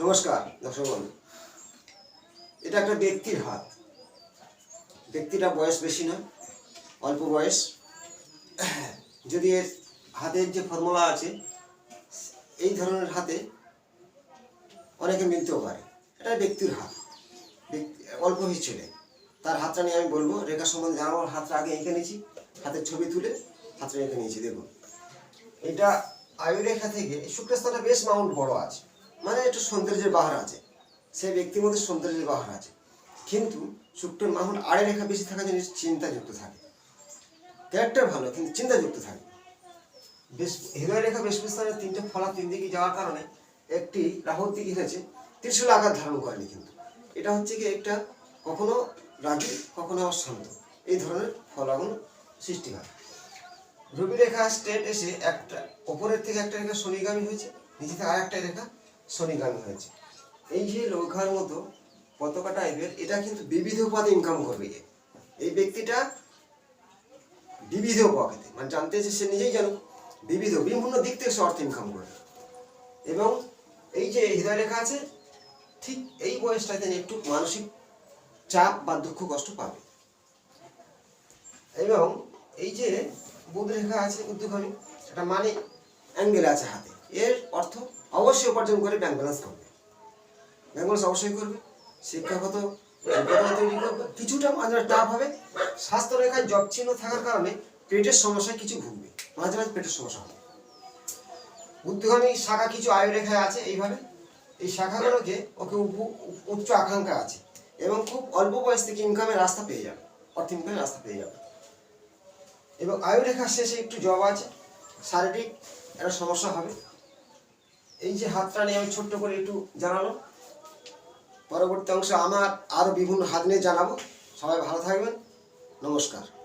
নমস্কার, দর্শক বন্ধু। এটা একটা ব্যক্তির হাত। ব্যক্তিটা বয়স বেশি না অল্প বয়স। যদি এর হাতের যে ফর্মুলা আছে, এই ধরনের হাতে অনেকে মিলতেও পারে। এটা ব্যক্তির হাত। অল্প ছেলে। তার হাতটা নিয়ে আমি বলব, রেখা সম্বন্ধে জানাব হাতটা আগে এঁকে নিয়েছি। হাতের ছবি তুলে হাতটা এঁকে নিয়েছি, দেখুন। এটা আয়ুরেখা থেকে শুক্রস্থানটা বেশ মাউন্ট বড় আছে। মানে একটু সৌন্দর্যের বাহার আছে। সেই ব্যক্তির মধ্যে সৌন্দর্যের বাহার আছে। কিন্তু শুক্রের মাউন্ট আড়ে রেখা বেশি থাকা জিনিস চিন্তাযুক্ত থাকে। ক্যারেক্টার ভালো, কিন্তু চিন্তাযুক্ত থাকে। বেশ, হৃদয় রেখা স্থানে তিনটে ফলা তিন দিকে যাওয়ার কারণে একটি রাহুর দিকে হয়েছে ত্রিশূল আঘাত ধারণ করেনি কিন্তু। এটা হচ্ছে কি একটা কখনো রাগী, কখনো আবার শান্ত এই ধরনের ফলাগুলো সৃষ্টি হয়। রবি রেখা স্ট্রেট এসে একটা, ওপরের থেকে একটা রেখা শনিগামী হয়েছে, নিচে থেকে আরেকটা রেখা শনিগামী হয়েছে এই যে লৌঘার মতো পতাকা টাইপের এটা কিন্তু বিবিধ উপাধি ইনকাম করবে। এই ব্যক্তিটা বিবিধ উপাধিতে মানে জানতে সে নিজেই জানুক। বিবিধ, বিভিন্ন দিক থেকে সে অর্থ ইনকাম করবে। এবং এই যে হৃদয় রেখা আছে, ঠিক এই বয়সটাতে একটু মানসিক চাপ বা দুঃখ কষ্ট পাবে। এবং এই যে বুধ রেখা আছে উদ্যোগী এটা মানে অ্যাঙ্গেল আছে হাতে। এর অর্থ অবশ্যই উপার্জন করে ব্যাংক ব্যালেন্স করবে। ব্যাংক ব্যালেন্স অবশ্যই করবে, শিক্ষাগত যোগ্যতা তৈরি করবে, কিছুটা মাঝে টাফ হবে স্বাস্থ্য রেখায় জব চিহ্ন থাকার কারণে পেটের সমস্যায় কিছু ভুগবে মাঝে মাঝে পেটের সমস্যা হবে। বুদ্ধিগামী শাখা কিছু আয়ু রেখায় আছে এইভাবে, এই শাখাগুলোকে ওকে উচ্চ আকাঙ্ক্ষা আছে এবং খুব অল্প বয়স থেকে ইনকামের রাস্তা পেয়ে যাবে, অর্থ ইনকামের রাস্তা পেয়ে যাবে। এবং আয়ু রেখার শেষে একটু জব আছে, শারীরিক একটা সমস্যা হবে এই যে হাতটা নিয়ে আমি ছোট্ট করে একটু জানালো পরবর্তী অংশে আমার আরও বিভিন্ন হাত নিয়ে জানাব। সবাই ভালো থাকবেন। নমস্কার।